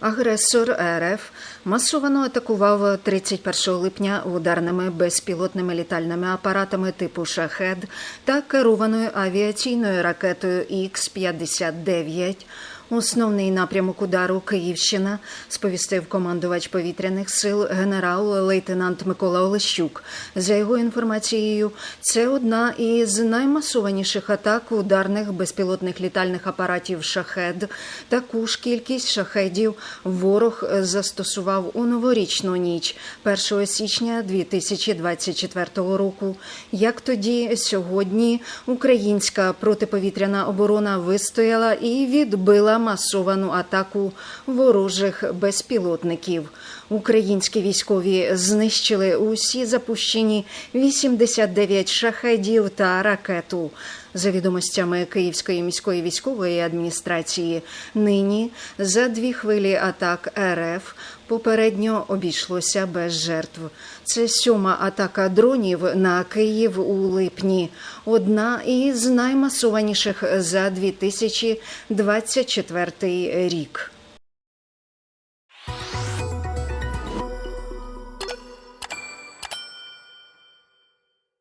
Агресор РФ масовано атакував 31 липня ударними безпілотними літальними апаратами типу «Шахед» та керованою авіаційною ракетою Х-59. Основний напрямок удару Київщина сповістив командувач повітряних сил генерал-лейтенант Микола Олещук. За його інформацією, це одна із наймасованіших атак ударних безпілотних літальних апаратів «Шахед». Таку ж кількість шахедів ворог застосував у новорічну ніч 1 січня 2024 року. Як тоді, сьогодні українська протиповітряна оборона вистояла і відбила масовану атаку ворожих безпілотників. Українські військові знищили усі запущені 89 шахедів та ракету. За відомостями Київської міської військової адміністрації, нині за дві хвилі атак РФ попередньо обійшлося без жертв. Це сьома атака дронів на Київ у липні, одна із наймасованіших за 2024 рік.